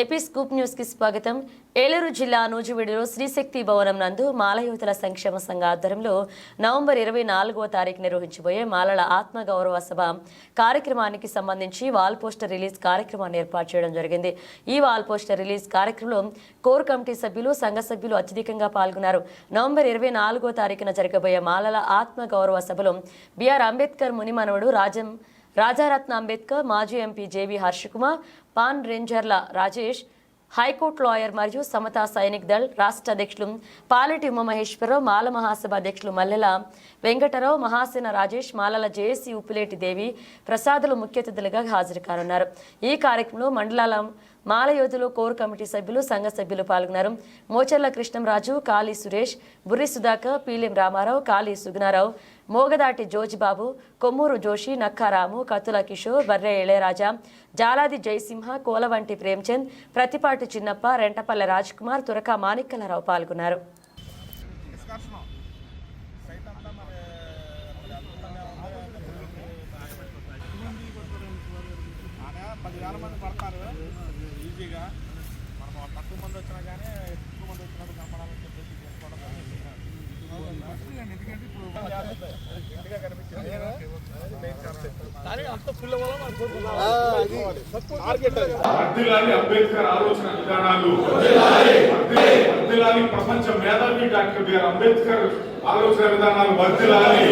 AP scoop న్యూస్కి స్వాగతం. ఏలూరు జిల్లా నూజివీడులో శ్రీశక్తి భవనం నందు మాలయువతల సంక్షేమ సంఘ ఆధ్వర్యంలో నవంబర్ ఇరవై నాలుగవ తారీఖు నిర్వహించబోయే మాలల ఆత్మగౌరవ సభ కార్యక్రమానికి సంబంధించి వాల్ పోస్టర్ రిలీజ్ కార్యక్రమాన్ని ఏర్పాటు చేయడం జరిగింది. ఈ వాల్ పోస్టర్ రిలీజ్ కార్యక్రమంలో కోర్ కమిటీ సభ్యులు సంఘ సభ్యులు అత్యధికంగా పాల్గొన్నారు. నవంబర్ ఇరవై నాలుగో తారీఖున జరగబోయే మాలల ఆత్మగౌరవ సభలో బిఆర్ అంబేద్కర్ మునిమనవడు రాజం రాజారత్న అంబేద్కర్ మాజీ ఎంపీ జేవి హర్షకుమార్ పాన్ రేంజర్ల రాజేష్ హైకోర్టు లాయర్ మరియు సమతా సైనిక్ దళ్ రాష్ట్ర అధ్యక్షులు పాలెటి ఉమామహేశ్వరరావు మాల మహాసభ అధ్యక్షులు మల్లెల వెంకటరావు మహాసేన రాజేష్ మాలల జేఏసీ ఉప్పులేటి దేవి ప్రసాదులు ముఖ్య అతిథులుగా హాజరు కానున్నారు. ఈ కార్యక్రమంలో మండలాల మాల యోధులు కోర్ కమిటీ సభ్యులు సంఘ సభ్యులు పాల్గొన్నారు. మోచర్ల కృష్ణంరాజు కాళీ సురేష్ బుర్రి సుధాకర్ పీలెం రామారావు కాళీ సుగుణారావు మోగదాటి జోజిబాబు కొమ్మూరు జోషి నక్కారాము కత్తుల కిషోర్ బర్రె ఇళయరాజా జాలాది జయసింహ కోలవంటి ప్రేమ్చంద్ ప్రతిపాటి చిన్నప్ప రెంటపల్లె రాజ్కుమార్ తురక మాణిక్కలరావు పాల్గొన్నారు. పదివేల మంది పడతారు. ఈజీగా. మనం తక్కువ మంది వచ్చినా కానీ ఎక్కువ మంది వచ్చినప్పుడు కనపడాలని చెప్పేసి చేసుకోవడం జరిగింది. అంబేద్కర్ ఆలోచన విధానాలు. వర్ధిల్లాలి ప్రపంచ మేధావి డాక్టర్ బిఆర్ అంబేద్కర్ ఆలోచన విధానాలు. వర్ధిల్లాలి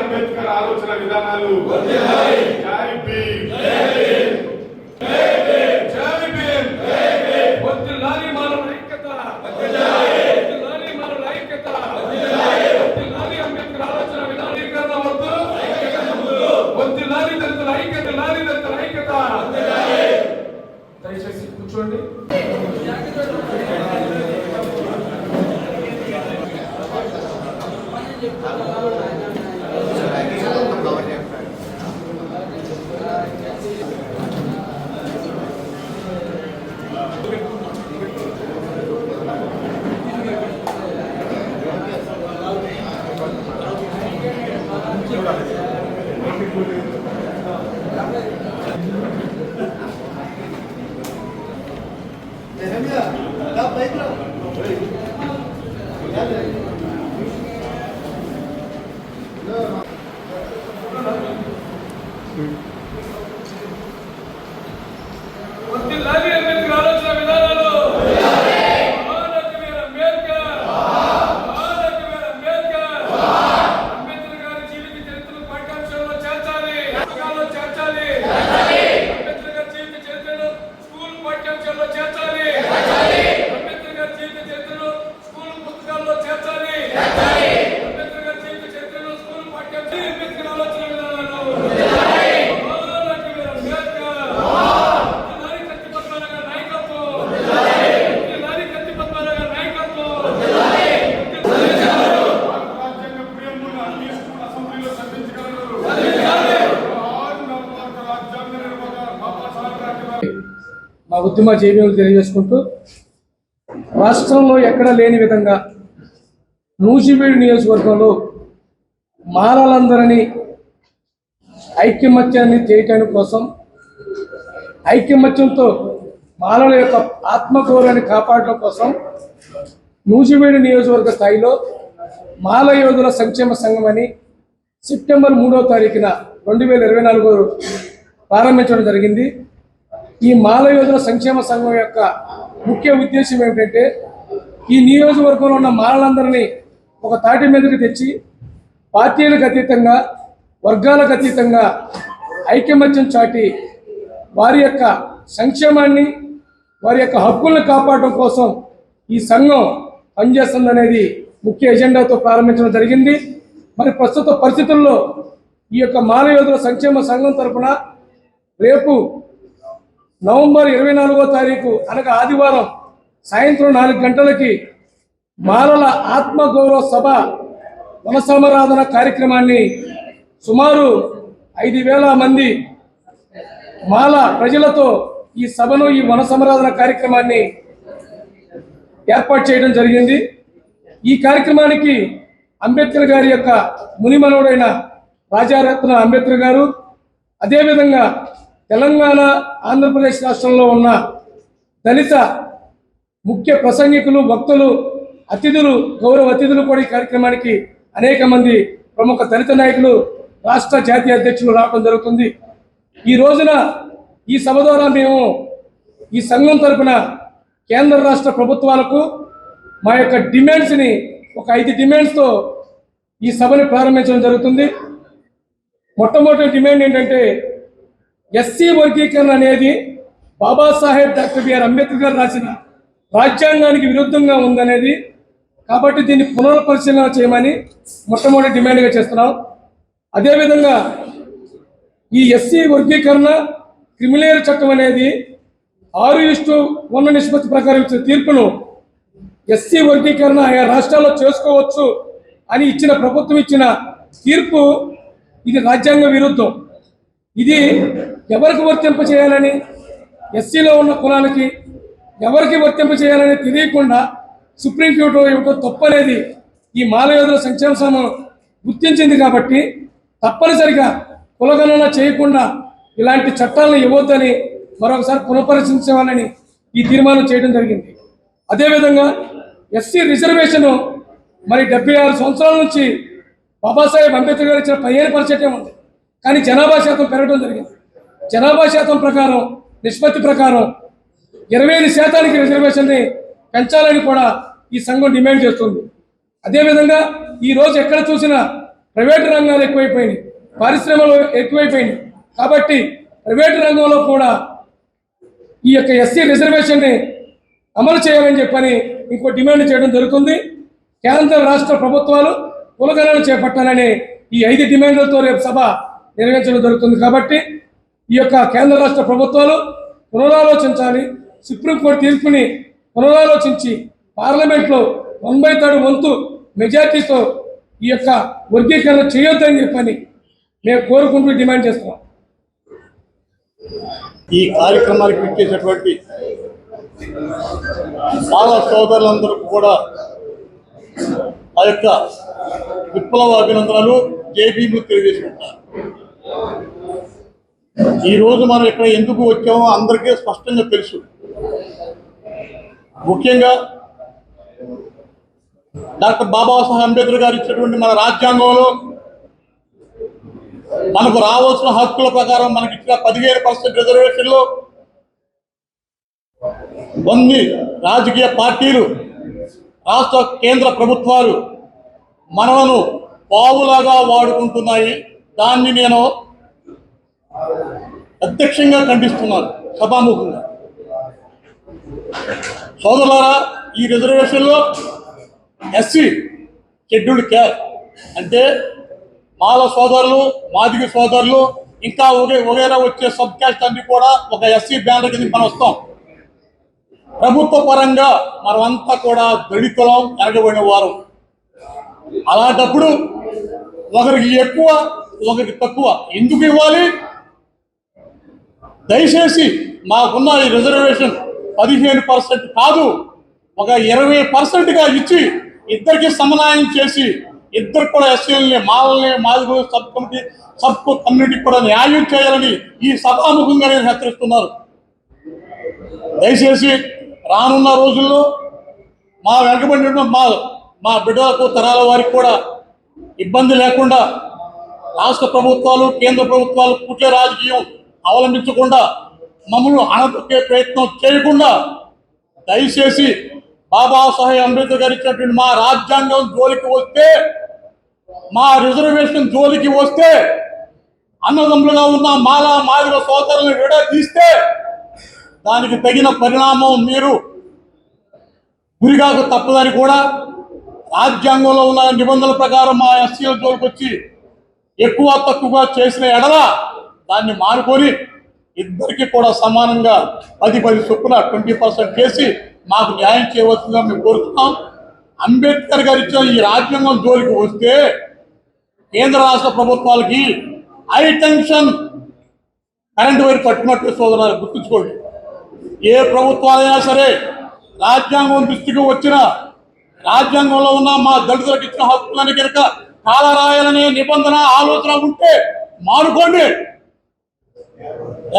అంబేద్కర్ ఆలోచన విధానాలు. ఉద్యమ జైవ్యాలు తెలియజేసుకుంటూ రాష్ట్రంలో ఎక్కడ లేని విధంగా నూజివీడు నియోజకవర్గంలో మాలలందరినీ ఐక్యమత్యాన్ని చేయటానికి కోసం ఐక్యమత్యంతో మాలల యొక్క ఆత్మగౌరవాన్ని కాపాడడం కోసం నూజివీడు నియోజకవర్గ స్థాయిలో మాల యోధుల సంక్షేమ సంఘం అని సెప్టెంబర్ మూడో తారీఖున రెండు వేల ఇరవై నాలుగు ప్రారంభించడం జరిగింది. ఈ మాల యోజన సంక్షేమ సంఘం యొక్క ముఖ్య ఉద్దేశం ఏమిటంటే ఈ నియోజకవర్గంలో ఉన్న మాలలందరినీ ఒక తాటి మీదకి తెచ్చి పార్టీలకు అతీతంగా వర్గాలకు అతీతంగా ఐకమత్యం చాటి వారి యొక్క సంక్షేమాన్ని వారి యొక్క హక్కులను కాపాడడం కోసం ఈ సంఘం పనిచేస్తుందనేది ముఖ్య ఎజెండాతో ప్రారంభించడం జరిగింది. మరి ప్రస్తుత పరిస్థితుల్లో ఈ యొక్క మాల యోధుల సంక్షేమ సంఘం తరపున రేపు నవంబర్ ఇరవై నాలుగో తారీఖు అనగా ఆదివారం సాయంత్రం నాలుగు గంటలకి మాలల ఆత్మగౌరవ సభ వనసమరాధన కార్యక్రమాన్ని సుమారు ఐదు వేల మంది మాల ప్రజలతో ఈ సభను ఈ వనసమరాధన కార్యక్రమాన్ని ఏర్పాటు చేయడం జరిగింది. ఈ కార్యక్రమానికి అంబేద్కర్ గారి యొక్క మునిమనుడైన రాజారత్న అంబేద్కర్ గారు అదేవిధంగా తెలంగాణ ఆంధ్రప్రదేశ్ రాష్ట్రంలో ఉన్న దళిత ముఖ్య ప్రసంగికులు భక్తులు అతిథులు గౌరవ అతిథులు కూడా ఈ కార్యక్రమానికి అనేక మంది ప్రముఖ దళిత నాయకులు రాష్ట్ర జాతీయ అధ్యక్షులు రావడం జరుగుతుంది. ఈ రోజున ఈ సభ ద్వారా మేము ఈ సంఘం తరపున కేంద్ర రాష్ట్ర ప్రభుత్వాలకు మా యొక్క డిమాండ్స్ని ఒక ఐదు డిమాండ్స్తో ఈ సభని ప్రారంభించడం జరుగుతుంది. మొట్టమొదటి డిమాండ్ ఏంటంటే ఎస్సీ వర్గీకరణ అనేది బాబాసాహెబ్ డాక్టర్ బిఆర్ అంబేద్కర్ గారు రాసిన రాజ్యాంగానికి విరుద్ధంగా ఉందనేది. కాబట్టి దీన్ని పునర్పరిశీలన చేయమని మొట్టమొదటి డిమాండ్గా చేస్తున్నాం. అదేవిధంగా ఈ ఎస్సీ వర్గీకరణ క్రిమిలేరు చట్టం అనేది ఆరు ఇష్టు ఉన్న నిష్పత్తి ప్రకారం ఇచ్చిన తీర్పును ఎస్సీ వర్గీకరణ ఆయా రాష్ట్రాల్లో చేసుకోవచ్చు అని ఇచ్చిన ప్రభుత్వం ఇచ్చిన తీర్పు ఇది రాజ్యాంగ విరుద్ధం. ఇది ఎవరికి వర్తింప చేయాలని ఎస్సీలో ఉన్న కులాలకి ఎవరికి వర్తింప చేయాలని తెలియకుండా సుప్రీంకోర్టు ఇవ్వడం తప్పనేది ఈ మాలయోధుల సంక్షేమ సంఘం గుర్తించింది కాబట్టి తప్పనిసరిగా కులగణన చేయకుండా ఇలాంటి చట్టాలను ఇవ్వద్దని మరొకసారి పునఃపరిశీలించాలని ఈ తీర్మానం చేయడం జరిగింది. అదేవిధంగా ఎస్సీ రిజర్వేషన్ మరి డెబ్బై ఆరు సంవత్సరాల నుంచి బాబాసాహెబ్ అంబేద్కర్ గారు ఇచ్చిన పదిహేను పర్సెంటే ఉంది. కానీ జనాభా శాతం పెరగడం జరిగింది. జనాభా శాతం ప్రకారం నిష్పత్తి ప్రకారం ఇరవై ఐదు శాతానికి రిజర్వేషన్ని పెంచాలని కూడా ఈ సంఘం డిమాండ్ చేస్తుంది. అదేవిధంగా ఈ రోజు ఎక్కడ చూసినా ప్రైవేటు రంగాలు ఎక్కువైపోయినాయి. పరిశ్రమలు ఎక్కువైపోయినాయి. కాబట్టి ప్రైవేటు రంగంలో కూడా ఈ యొక్క ఎస్సీ రిజర్వేషన్ని అమలు చేయాలని చెప్పని ఇంకో డిమాండ్ చేయడం జరుగుతుంది. కేంద్ర రాష్ట్ర ప్రభుత్వాలు కులగణన చేపట్టాలని ఈ ఐదు డిమాండ్లతో రేపు సభ నిర్వహించడం జరుగుతుంది కాబట్టి ఈ యొక్క కేంద్ర రాష్ట్ర ప్రభుత్వాలు పునరాలోచించాలి. సుప్రీంకోర్టు తీర్పుని పునరాలోచించి పార్లమెంట్లో వన్ బై థర్డ్ వంతు మెజార్టీతో ఈ యొక్క వర్గీకరణ చేయొద్దని చెప్పని మేము కోరుకుంటూ డిమాండ్ చేస్తున్నాం. ఈ కార్యక్రమానికి ఇచ్చేటటువంటి బాల సోదరులందరూ కూడా ఆ యొక్క విప్లవ అభినందనలు జేబీలు తెలియజేసుకుంటారు ఈరోజు మనం ఇక్కడ ఎందుకు వచ్చామో అందరికీ స్పష్టంగా తెలుసు. ముఖ్యంగా డాక్టర్ బాబాసాహెబ్ అంబేద్కర్ గారు ఇచ్చినటువంటి మన రాజ్యాంగంలో మనకు రావాల్సిన హక్కుల ప్రకారం మనకి ఇచ్చిన పదిహేను పర్సెంట్ రిజర్వేషన్లో కొన్ని రాజకీయ పార్టీలు రాష్ట్ర కేంద్ర ప్రభుత్వాలు మనలను పావులాగా వాడుకుంటున్నాయి. దాన్ని నేను అధ్యక్షంగా ఖండిస్తున్నాను సభాముఖంగా. సోదరులారా ఈ రిజర్వేషన్లో ఎస్సీ షెడ్యూల్డ్ క్యాస్ట్ అంటే మాల సోదరులు మాదిగ సోదరులు ఇంకా ఒకే ఒకేరా వచ్చే సబ్ క్యాస్ట్ అన్ని కూడా ఒక ఎస్సీ బ్యానర్ కింద మనం వస్తాం. ప్రభుత్వ పరంగా మనమంతా కూడా దళితులం ఎరగబడిన వారు. అలాంటప్పుడు ఒకరికి ఎక్కువ ఒకరికి తక్కువ. ఎందుకు ఇవ్వాలి? దయచేసి మాకున్న ఈ రిజర్వేషన్ పదిహేను పర్సెంట్ కాదు ఒక ఇరవై పర్సెంట్గా ఇచ్చి ఇద్దరికి సమన్వయం చేసి ఇద్దరు కూడా ఎస్సీలని మాలని మాదిగు సబ్ కమిటీ సబ్ కమిటీకి కూడా న్యాయం చేయాలని ఈ సభాముఖంగా నేను హెచ్చరిస్తున్నారు దయచేసి రానున్న రోజుల్లో మా వెనకబడిన మా మా బిడ్డలకు తరాల వారికి కూడా ఇబ్బంది లేకుండా రాష్ట్ర ప్రభుత్వాలు కేంద్ర ప్రభుత్వాలు కుట్ల రాజకీయం అవలంబించకుండా మమ్మల్ని అణతొక్కే ప్రయత్నం చేయకుండా దయచేసి బాబాసాహెబ్ అంబేద్కర్ గారు ఇచ్చినటువంటి మా రాజ్యాంగం జోలికి వస్తే మా రిజర్వేషన్ జోలికి వస్తే అన్నదమ్ములుగా ఉన్న మాలా మాదిగ సోదరులను విడదీస్తే దానికి తగిన పరిణామం మీరు గురిగాకు తప్పదని కూడా రాజ్యాంగంలో ఉన్న నిబంధనల ప్రకారం మా ఎస్సీల జోలికి వచ్చి ఎక్కువ తక్కువగా చేసిన ఎడల దాన్ని మానుకొని ఇద్దరికి కూడా సమానంగా పది పది చొప్పున ట్వంటీ పర్సెంట్ చేసి మాకు న్యాయం చేయవలసిందిగా మేము కోరుతున్నాం. అంబేద్కర్ గారు ఇచ్చిన ఈ రాజ్యాంగం జోలికి వస్తే కేంద్ర రాష్ట్ర ప్రభుత్వాలకి హై టెన్షన్ కరెంటు వైర్ పట్టినట్టు సోదరాలు గుర్తుంచుకోండి. ఏ ప్రభుత్వాలైనా సరే రాజ్యాంగం దృష్టికి వచ్చిన రాజ్యాంగంలో ఉన్న మా దళితులకు ఇచ్చిన హక్కులని కనుక కాలరాయాలనే నిబంధన ఆలోచన ఉంటే మానుకోండి.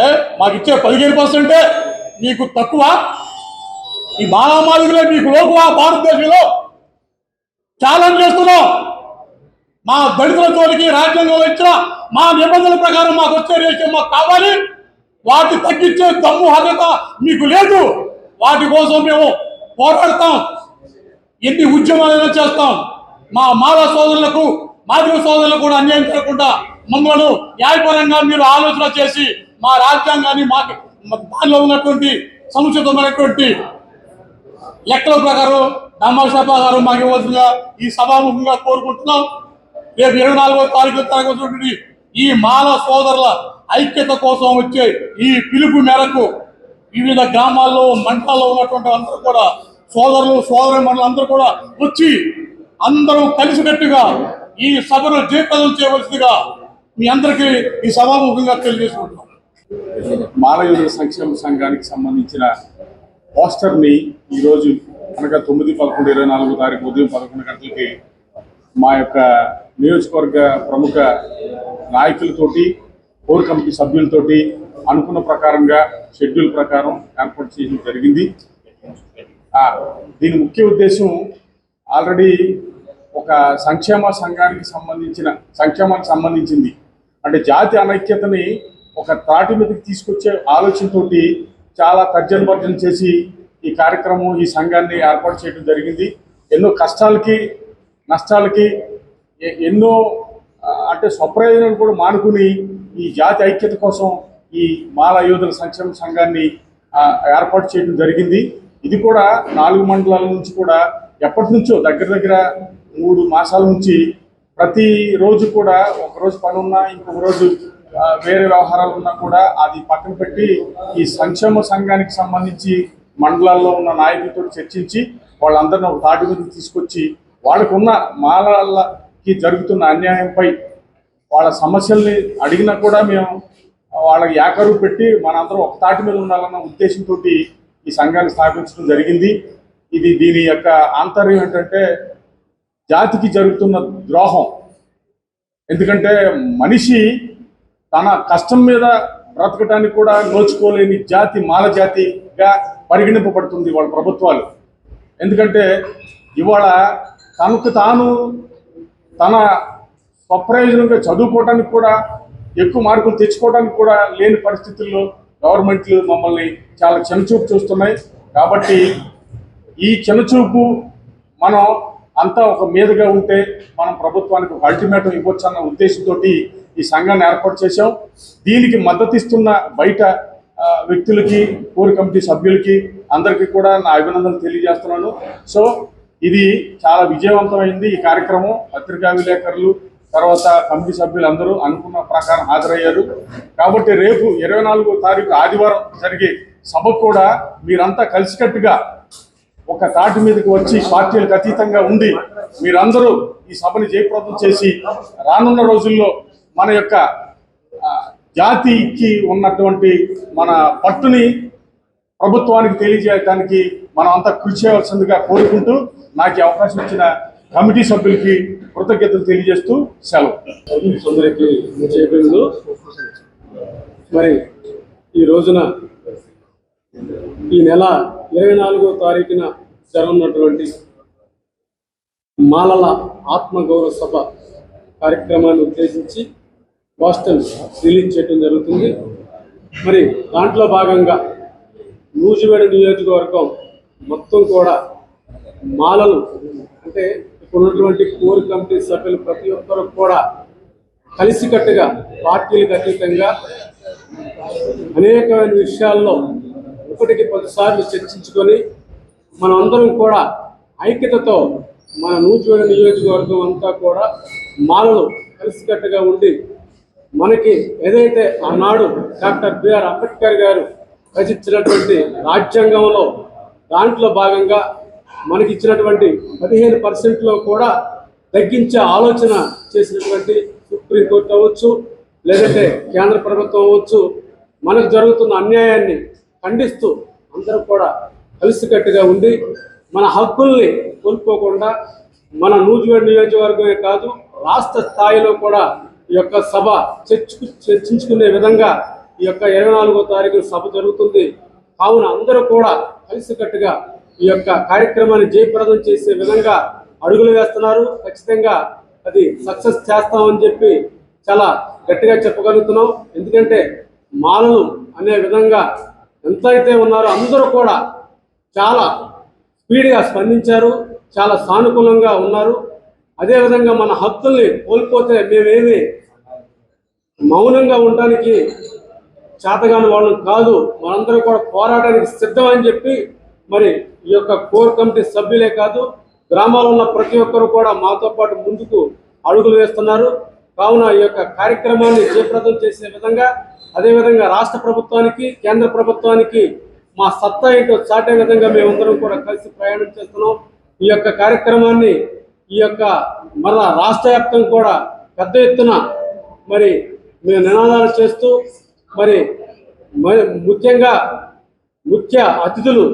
ఏ మాకు ఇచ్చే పదిహేను పర్సెంటే మీకు తక్కువ. ఈ మానవమాదిగులే మీకు లోకువా భారతదేశంలో? ఛాలెంజ్ చేస్తున్నాం. మా దళితుల జోలికి రాజ్యాంగంలో ఇచ్చిన మా నిబంధనల ప్రకారం మాకు వచ్చే రేషన్ మాకు కావాలి. వాటి తగ్గించే దమ్ము అర్హత మీకు లేదు. వాటి కోసం మేము పోరాడతాం. ఎన్ని ఉద్యమాలైనా చేస్తాం. మా మాల సోదరులకు మాదిగ సోదరులకు కూడా అన్యాయం జరగకుండా మమ్మల్ని న్యాయపరంగా మీరు ఆలోచన చేసి మా రాజ్యాంగాన్ని మా దానిలో ఉన్నటువంటి సముచితమైనటువంటి లెక్కల ప్రకారం రామసభ గారు మాకు ఇవ్వాల్సిందిగా ఈ సభాముఖంగా కోరుకుంటున్నాం. రేపు ఇరవై నాలుగో తారీఖు తరగతి ఈ మాల సోదరుల ఐక్యత కోసం వచ్చే ఈ పిలుపు మేరకు వివిధ గ్రామాల్లో మండలాల్లో ఉన్నటువంటి అందరూ కూడా సోదరులు సోదరి మండలు అందరూ కూడా వచ్చి అందరూ కలిసికట్టుగా ఈ సభను జీవితం చేయవలసిందిగా మీ అందరికీ ఈ సభాముఖంగా తెలియజేసుకుంటున్నాం. మాలయోధుల సంక్షేమ సంఘానికి సంబంధించిన పోస్టర్ని ఈరోజు అనగా తొమ్మిది పదకొండు ఇరవై నాలుగు తారీఖు ఉదయం పదకొండు గంటలకి మా యొక్క నియోజకవర్గ ప్రముఖ నాయకులతోటి కోర్ కమిటీ సభ్యులతోటి అనుకున్న ప్రకారంగా షెడ్యూల్ ప్రకారం ఏర్పాటు చేయడం జరిగింది. దీని ముఖ్య ఉద్దేశం ఆల్రెడీ ఒక సంక్షేమ సంఘానికి సంబంధించిన సంక్షేమానికి సంబంధించింది. అంటే జాతి అనైక్యతని ఒక త్రాటి మీదకి తీసుకొచ్చే ఆలోచనతోటి చాలా తర్జన భర్జన చేసి ఈ కార్యక్రమం ఈ సంఘాన్ని ఏర్పాటు చేయడం జరిగింది. ఎన్నో కష్టాలకి నష్టాలకి ఎన్నో అంటే స్వప్రయోజనాలు కూడా మానుకుని ఈ జాతి ఐక్యత కోసం ఈ మాలయోధుల సంక్షేమ సంఘాన్ని ఏర్పాటు చేయడం జరిగింది. ఇది కూడా నాలుగు మండలాల నుంచి కూడా ఎప్పటి నుంచో దగ్గర దగ్గర మూడు మాసాల నుంచి ప్రతి రోజు కూడా ఒక రోజు పని ఉన్నా ఇంకొక రోజు వేరే వ్యవహారాలు ఉన్నా కూడా అది పక్కన పెట్టి ఈ సంక్షేమ సంఘానికి సంబంధించి మండలాల్లో ఉన్న నాయకులతో చర్చించి వాళ్ళందరిని ఒక తాటి మీద తీసుకొచ్చి వాళ్ళకున్న మాలకి జరుగుతున్న అన్యాయంపై వాళ్ళ సమస్యల్ని అడిగినా కూడా మేము వాళ్ళకి ఏకరువు పెట్టి మనందరం ఒక తాటి మీద ఉండాలన్న ఉద్దేశంతో ఈ సంఘాన్ని స్థాపించడం జరిగింది. ఇది దీని యొక్క ఆంతర్యం ఏంటంటే జాతికి జరుగుతున్న ద్రోహం. ఎందుకంటే మనిషి తన కష్టం మీద బ్రతకటానికి కూడా నోచుకోలేని జాతి మాల జాతిగా పరిగణింపబడుతుంది వాళ్ళ ప్రభుత్వాలు. ఎందుకంటే ఇవాళ తనకు తాను తన స్వప్రయోజనంగా చదువుకోవడానికి కూడా ఎక్కువ మార్కులు తెచ్చుకోవడానికి కూడా లేని పరిస్థితుల్లో గవర్నమెంట్లు మమ్మల్ని చాలా చిన్నచూపు చూస్తున్నాయి. కాబట్టి ఈ చిన్నచూపు మనం అంతా ఒక మీదుగా ఉంటే మనం ప్రభుత్వానికి ఒక అల్టిమేటం ఇవ్వచ్చు అన్న ఉద్దేశంతో ఈ సంఘాన్ని ఏర్పాటు చేశాం. దీనికి మద్దతు ఇస్తున్న బయట వ్యక్తులకి కోర్ కమిటీ సభ్యులకి అందరికీ కూడా నా అభినందనలు తెలియజేస్తున్నాను. సో ఇది చాలా విజయవంతమైంది ఈ కార్యక్రమం. పత్రికా విలేకరులు తర్వాత కమిటీ సభ్యులు అందరూ అనుకున్న ప్రకారం హాజరయ్యారు. కాబట్టి రేపు ఇరవై నాలుగో తారీఖు ఆదివారం జరిగే సభకు కూడా మీరంతా కలిసికట్టుగా ఒక తాటి మీదకి వచ్చి పార్టీలకు అతీతంగా ఉండి మీరందరూ ఈ సభని జయప్రదం చేసి రానున్న రోజుల్లో మన యొక్క జాతికి ఉన్నటువంటి మన పట్టుని ప్రభుత్వానికి తెలియజేయడానికి మనం అంతా కృషి చేయవలసిందిగా కోరుకుంటూ నాకు ఈ అవకాశం ఇచ్చిన కమిటీ సభ్యులకి కృతజ్ఞతలు తెలియజేస్తూ సెలవు. సుందరికి మరి ఈ రోజున ఈ నెల ఇరవై నాలుగో తారీఖున జరగనున్నటువంటి మాలల ఆత్మగౌరవ సభ కార్యక్రమాన్ని ఉద్దేశించి పోస్టల్ రిలీజ్ చేయడం జరుగుతుంది. మరి దాంట్లో భాగంగా నూజివేడ నియోజకవర్గం మొత్తం కూడా మాలలు అంటే ఇక్కడ ఉన్నటువంటి కోర్ కమిటీ సభ్యులు ప్రతి ఒక్కరు కూడా కలిసికట్టుగా పార్టీలకు అతీతంగా అనేకమైన విషయాల్లో ఒకటికి పదిసార్లు చర్చించుకొని మనం అందరం కూడా ఐక్యతతో మన నూజివేడు నియోజకవర్గం అంతా కూడా మాలలు కలిసికట్టుగా ఉండి మనకి ఏదైతే ఆనాడు డాక్టర్ బిఆర్ అంబేద్కర్ గారు రచించినటువంటి రాజ్యాంగంలో దాంట్లో భాగంగా మనకి ఇచ్చినటువంటి పదిహేను పర్సెంట్లో కూడా తగ్గించే ఆలోచన చేసినటువంటి సుప్రీంకోర్టు అవ్వచ్చు లేదంటే కేంద్ర ప్రభుత్వం అవ్వచ్చు మనకు జరుగుతున్న అన్యాయాన్ని ఖండిస్తూ అందరూ కూడా కలిసికట్టుగా ఉండి మన హక్కుల్ని కోల్పోకుండా మన నూజివేడు నియోజకవర్గమే కాదు రాష్ట్ర స్థాయిలో కూడా ఈ యొక్క సభ చర్చకు చర్చించుకునే విధంగా ఈ యొక్క ఇరవై నాలుగో తారీఖు సభ జరుగుతుంది. కావున అందరూ కూడా కలిసికట్టుగా ఈ యొక్క కార్యక్రమాన్ని జయప్రదం చేసే విధంగా అడుగులు వేస్తున్నారు. ఖచ్చితంగా అది సక్సెస్ చేస్తామని చెప్పి చాలా గట్టిగా చెప్పగలుగుతున్నాం. ఎందుకంటే మాలలు అనే విధంగా ఎంత అయితే ఉన్నారో అందరూ కూడా చాలా స్పీడ్గా స్పందించారు చాలా సానుకూలంగా ఉన్నారు. అదేవిధంగా మన హక్కుల్ని కోల్పోతే మేమేమి మౌనంగా ఉండడానికి చేతగాని వాళ్ళం కాదు. మనందరం కూడా పోరాటానికి సిద్ధమని చెప్పి మరి ఈ యొక్క కోర్ కమిటీ సభ్యులే కాదు గ్రామాల్లో ఉన్న ప్రతి ఒక్కరు కూడా మాతో పాటు ముందుకు అడుగులు వేస్తున్నారు. కావున ఈ యొక్క కార్యక్రమాన్ని జయప్రదం చేసే విధంగా అదేవిధంగా రాష్ట్ర ప్రభుత్వానికి కేంద్ర ప్రభుత్వానికి మా సత్తా ఏంటో చాటే విధంగా మేమందరం కూడా కలిసి ప్రయాణం చేస్తున్నాం. ఈ యొక్క కార్యక్రమాన్ని ఈ యొక్క మన రాష్ట్ర వ్యాప్తం కూడా పెద్ద ఎత్తున మరి మేము నినాదాలు చేస్తూ మరి ముఖ్యంగా ముఖ్య అతిథులు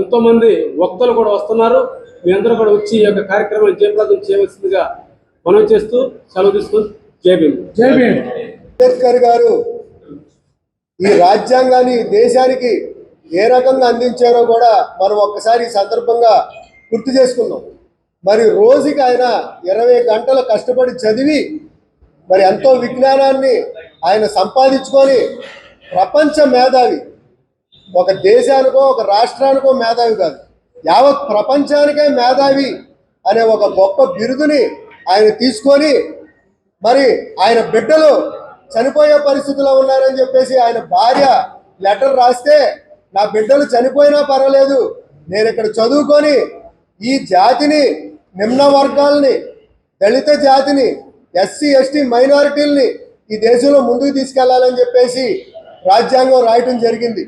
ఎంతోమంది వక్తలు కూడా వస్తున్నారు. మీ అందరూ కూడా వచ్చి ఈ యొక్క కార్యక్రమాన్ని జయప్రదం చేయవలసిందిగా మనం చేస్తూ సెలవు తీసుకుని అంబేద్కర్ గారు ఈ రాజ్యాంగాన్ని దేశానికి ఏ రకంగా అందించారో కూడా మనం ఒక్కసారి ఈ సందర్భంగా గుర్తు చేసుకుందాం. మరి రోజుకి ఆయన ఇరవై గంటలు కష్టపడి చదివి మరి ఎంతో విజ్ఞానాన్ని ఆయన సంపాదించుకొని ప్రపంచ మేధావి ఒక దేశానికో ఒక రాష్ట్రానికో మేధావి కాదు యావత్ ప్రపంచానికే మేధావి అనే ఒక గొప్ప బిరుదుని ఆయన తీసుకొని మరి ఆయన బిడ్డలు చనిపోయే పరిస్థితిలో ఉన్నారని చెప్పేసి ఆయన భార్య లెటర్ రాస్తే నా బిడ్డలు చనిపోయినా పర్వాలేదు నేను ఇక్కడ చదువుకొని ఈ జాతిని నిమ్న వర్గాల్ని దళిత జాతిని ఎస్సీ ఎస్టీ మైనారిటీల్ని ఈ దేశంలో ముందుకు తీసుకెళ్ళాలని చెప్పేసి రాజ్యాంగం రాయటం జరిగింది.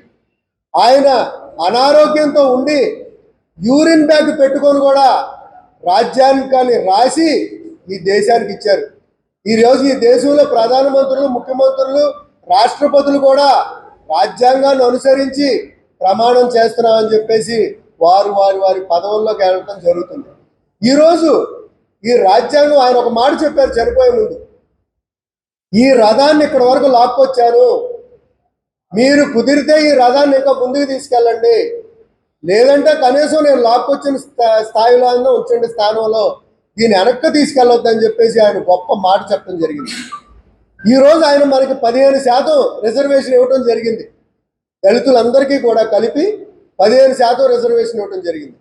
ఆయన అనారోగ్యంతో ఉండి యూరిన్ బ్యాగ్ పెట్టుకొని కూడా రాజ్యాంగాన్ని రాసి ఈ దేశానికి ఇచ్చారు. ఈ రోజు ఈ దేశంలో ప్రధానమంత్రులు ముఖ్యమంత్రులు రాష్ట్రపతులు కూడా రాజ్యాంగాన్ని అనుసరించి ప్రమాణం చేస్తున్నామని చెప్పేసి వారు వారి వారి పదవుల్లోకి వెళ్ళటం జరుగుతుంది. ఈరోజు ఈ రాజ్యాంగం ఆయన ఒక మాట చెప్పారు చనిపోయే ముందు. ఈ రథాన్ని ఇక్కడ వరకు లాక్కొచ్చాను. మీరు కుదిరితే ఈ రథాన్ని ఇంకా ముందుకు తీసుకెళ్ళండి. లేదంటే కనీసం నేను లాక్కొచ్చిన స్థా- స్థాయిలో ఉంచండి స్థానంలో. దీన్ని వెనక్కి తీసుకెళ్ళొద్దని చెప్పేసి ఆయన గొప్ప మాట చెప్పడం జరిగింది. ఈ రోజు ఆయన మనకి పదిహేను శాతం రిజర్వేషన్ ఇవ్వటం జరిగింది. దళితులందరికీ కూడా కలిపి పదిహేను శాతం రిజర్వేషన్ ఇవ్వటం జరిగింది.